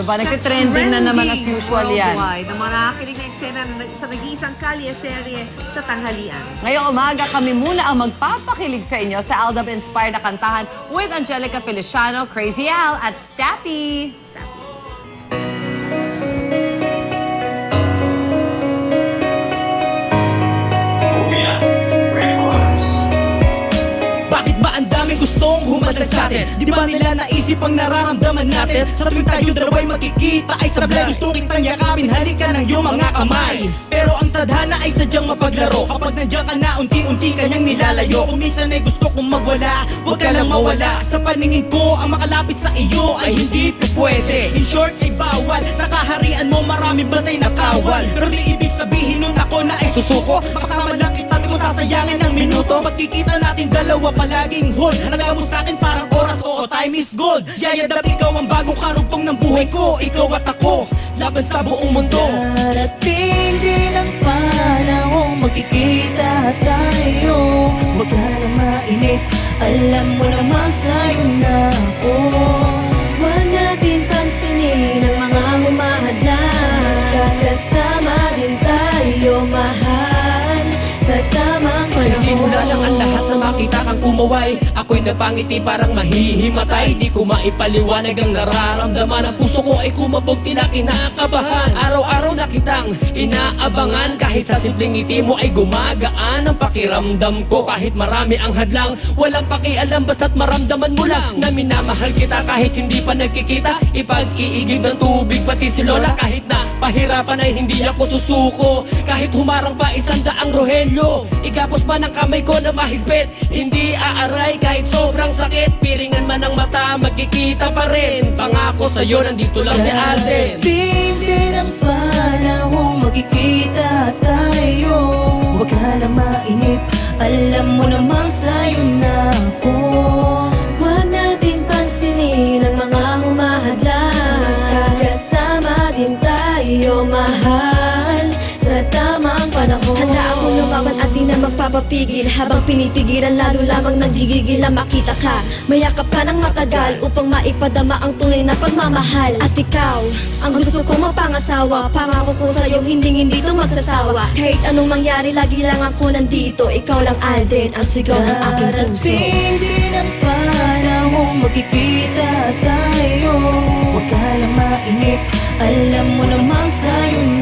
ano ba? Nagtitrending na naman as usual yan. worldwide Ang mga nakakilig na eksena na- sa nag-iisang kalye serye sa tanghalian. Ngayong umaga, kami muna ang magpapakilig sa inyo sa Aldab-inspired na kantahan with Angelica Feliciano, Crazy Al, at Stappy. Kuya humatag sa atin? Di ba nila naisip ang nararamdaman natin? Sa tuwing tayo dalawa'y magkikita ay sablay Gusto kitang yakapin, halika ng iyong mga kamay. Pero ang tadhana ay sadyang mapaglaro. Kapag nandiyan ka na, unti-unti kanyang nilalayo. Kung minsan ay gusto kong magwala, huwag ka lang mawala. Sa paningin ko, ang makalapit sa iyo ay hindi po pwede. In short ay bawal, sa kaharian mo maraming batay na kawal Pero di ibig sabihin minuto Pagkikita natin dalawa palaging hold Halaga mo sa akin parang oras, oo time is gold. Yayadap ikaw ang bagong karugtong ng buhay ko. Ikaw at ako, laban sa buong mundo. Darating din ang panahong magkikita tayo. Huwag ka na mainip, alam mo naman Nagsimula lang ang lahat na makita kang kumaway Ako'y napangiti parang mahihimatay. Di ko maipaliwanag ang nararamdaman. Ang puso ko ay kumabog tila kinakabahan. Araw-araw na kitang inaabangan. Kahit sa simpleng ngiti mo ay gumagaan Ang pakiramdam ko. Kahit marami ang hadlang Walang pakialam. Basta't maramdaman mo lang Na minamahal kita. Kahit hindi pa nagkikita Ipag-iigib ng tubig pati si Lola. Kahit na pahirapan ay hindi ako susuko. Kahit humarang pa isang daang rohelyo Igapos man ang kamay ko na mahigpit. Hindi aaray kahit sobrang sakit. Piringan man ang mata magkikita pa rin. Pangako sa'yo nandito lang si Alden. Darating din ang panahong magkikita tayo. Huwag ka na mainip, alam mo naman sa'yo na ako. Huwag natin pansinin ang mga humahadlang. Magkakasama din tayo, mahal panahon. Handa akong lumaban at di na magpapapigil. Habang pinipigilan lalo lamang nagigigil na makita ka. Mayakap ka ng matagal upang maipadama ang tunay na pagmamahal. At ikaw, ang gusto ko mapangasawa. Pangako ko sa'yo hindi hindi to magsasawa. Kahit anong mangyari lagi lang ako nandito. Ikaw lang Alden, ang sigaw ng aking puso. Darating din ang panahong magkikita tayo. Huwag ka na mainip, alam mo naman sa'yo na